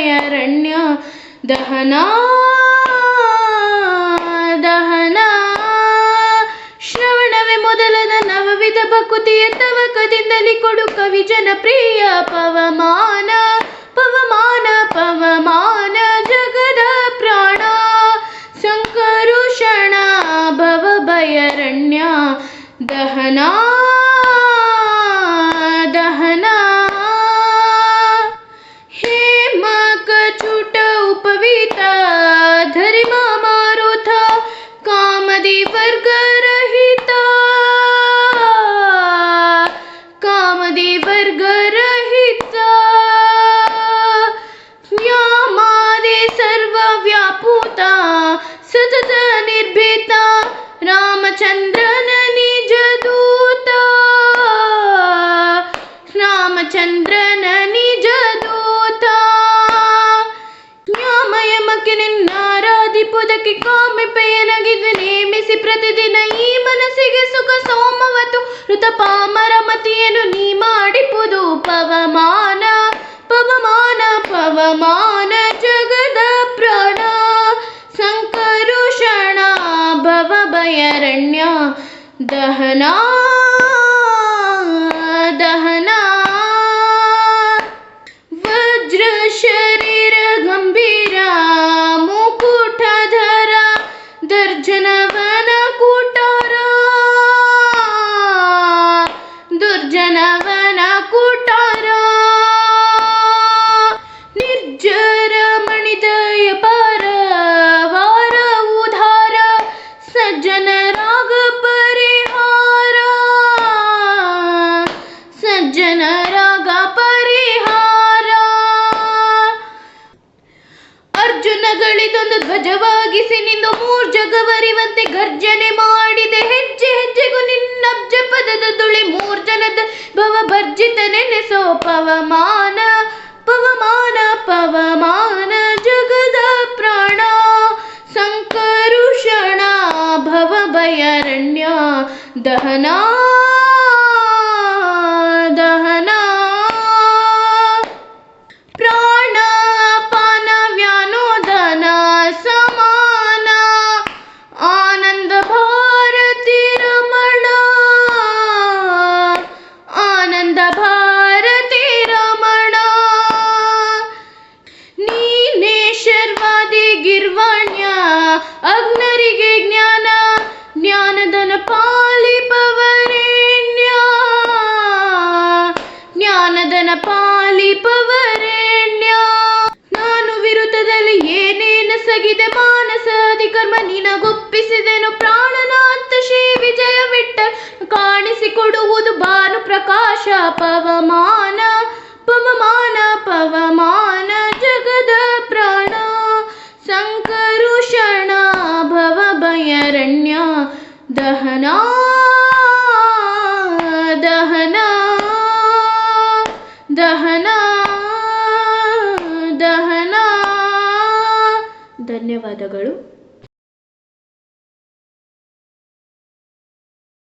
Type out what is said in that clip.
ಅರಣ್ಯ ದಹನ ದಹನ. ಶ್ರವಣವೇ ಮೊದಲದ ನವವಿಧ ಭಕುತಿಯ ತವಕದಿಂದಲಿ ಕೊಡು ಕವಿ ಜನಪ್ರಿಯ ಪವಮಾ ಸತತ ನಿರ್ಭೀತ ರಾಮಚಂದ್ರನ ನಿಜ ದೂತ ರಾಮಚಂದ್ರನ ನಿಜ ದೂತ ನ್ಯಾಮಯಮಕ್ಕೆ ನಿನ್ನಾರಾಧಿಪುದಕ್ಕೆ ಕಾಮೆಪೆಯನಗಿದು ನೇಮಿಸಿ ಪ್ರತಿದಿನ ಈ ಮನಸ್ಸಿಗೆ ಸುಖ ಸೋಮವತು ಋತ ಪಾಮರ ಮತಿಯನ್ನು ನೀ ಮಾಡಿಪುದು ಪವಮಾನ ಭಯರಣ್ಯ ದಹನ ದಹನ ಅರ್ಜುನಗಳಿದೊಂದು ಧ್ವಜವಾಗಿಸಿ ನಿಂದು ಮೂರ್ ಜಗವರಿವಂತೆ ಗರ್ಜನೆ ಮಾಡಿದೆ. ಹೆಜ್ಜೆ ಹೆಜ್ಜೆಗೂ ನಿನ್ನಬ್ಜ ಪದದ ದುಳಿ ಮೂರ್ ಜನದ ಭವ ಭರ್ಜಿತ ನೆನೆಸೋ ಪವಮಾನ ಪವಮಾನ ಪವಮಾನ, ಜಗದ ಪ್ರಾಣ, ಸಂಕರುಷಣ ಭವ ಭಯರಣ್ಯ ದಹನ ಅಗ್ನರಿಗೆ ಜ್ಞಾನ ಜ್ಞಾನದನ ಪಾಲಿಪವರೇಣ್ಯ ಜ್ಞಾನದನ ಪಾಲಿಪವರೇಣ್ಯ ನಾನು ವಿರುದ್ಧದಲ್ಲಿ ಏನೇನ ಸಗಿದೆ ಮಾನಸ ಕರ್ಮ, ನಿನಗೊಪ್ಪಿಸಿದೆನು ಪ್ರಾಣನಾಥ ಶ್ರೀ ವಿಜಯ ಕಾಣಿಸಿಕೊಡುವುದು ಭಾನು ಪ್ರಕಾಶ ಪವಮಾನ ಪವಮಾನ ಪವಮಾನ. ದಹನ ದಹನ ದಹನ. ದಹನ ಧನ್ಯವಾದಗಳು.